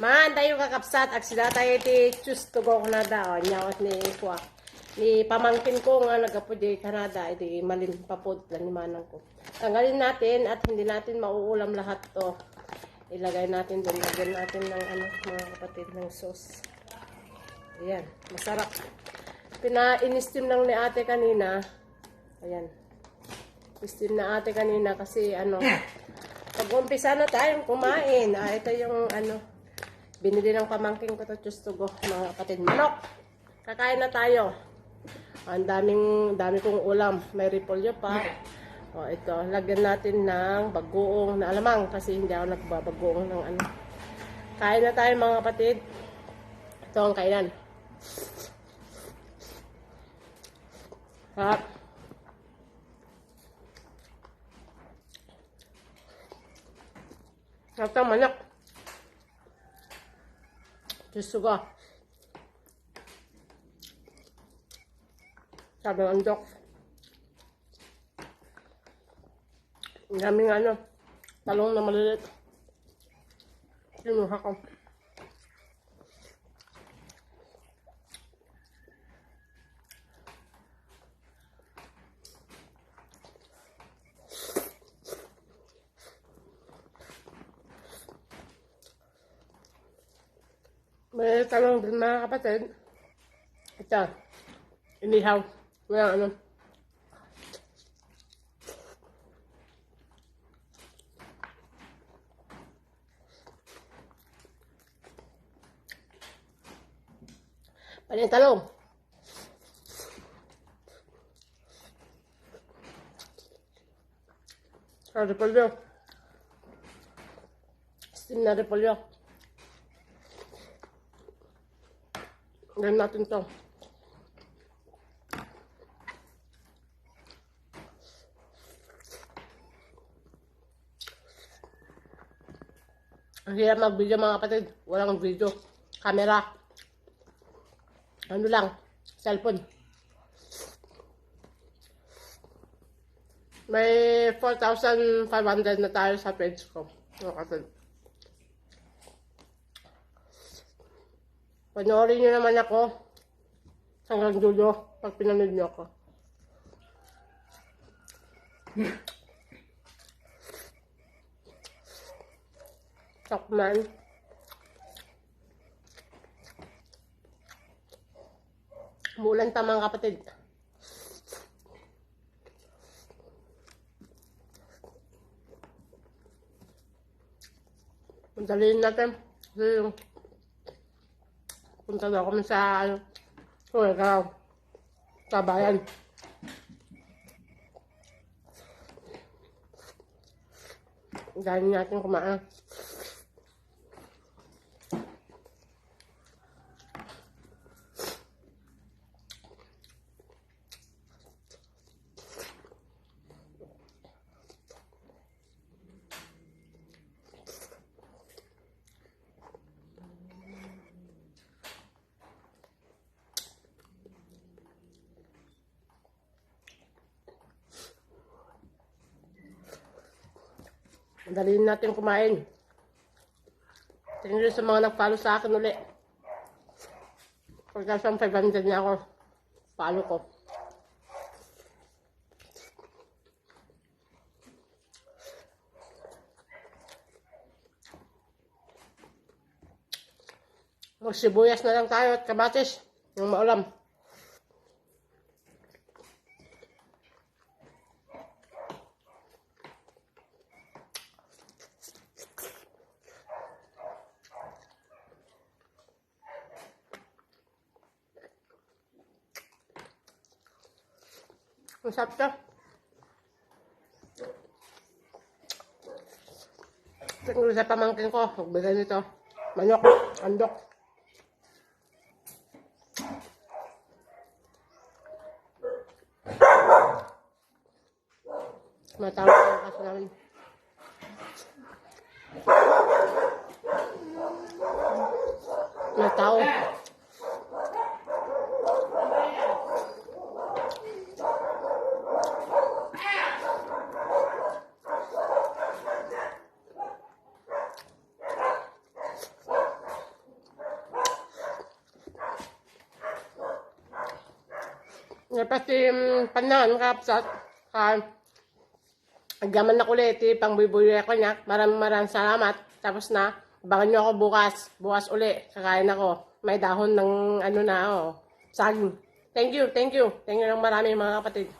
Man, tayo kakapsat. At sila tayo ti choose to go Canada. O, nyawat ni Kwa. Ni pamangkin ko nga nagapo di Canada. Iti malin papod lang ni manang ko. Tanggalin natin at hindi natin mauulam lahat to. Ilagay natin doon. Lagyan natin ng ano, mga kapatid ng sauce. Ayan, masarap. Pina-in-steam lang ni ate kanina. Ayan. Steam na ate kanina kasi ano, pag umpisa na tayo kumain, ah, ito yung ano, binili ng pamangking ko to Chustugo, mga kapatid. Manok! Kakain na tayo. Ang daming, dami kong ulam. May repolyo pa. O, ito, lagyan natin ng bagoong na alamang kasi hindi ako nagbabagoong ng ano. Kain na tayo mga kapatid. Ito ang kainan. Sarap. Sarap ng manok. Gusto ko. Sabi ng dok. Ang daming ano, talong na maliliit. Kinuha ko. May talong din mga kapatid. Ito. Inihaw. Wala ano. Paling talong. Sa repolyo. Steam na repolyo. Ganyan natin to. Ang hirap mag-video mga kapatid. Walang video. Camera. Ano lang. Cellphone. May 4,500 na tayo sa page ko. Mga kapatid. Panoorin nyo naman ako hanggang dulo pag pinanood nyo ako. Sakman. Mulan ta mga kapatid. Madaliin natin. Kasi yung Con ta đỏ con xa Rồi cao Chào bà anh. Dành nhạc cho các bạn Madaliin natin kumain. Tingnan sa mga nag-follow sa akin uli. Pagkasang 500 niya ako, follow ko. Magsibuyas na lang tayo at kabatis. Yung maulam. Masarap to. Tingnan ko sa pamangkin ko. Magbigay nito. Manok. Andok. Matawag ang kaso namin. Matao. Nga pati um, panan, kapsat. Ka, Agyaman na kulit, eh, pang bubuyo ako niya. Maraming maraming salamat. Tapos na, abangan niyo ako bukas. Bukas uli, kakain ako. May dahon ng ano na, oh, saging. Thank you, thank you. Thank you ng marami mga kapatid.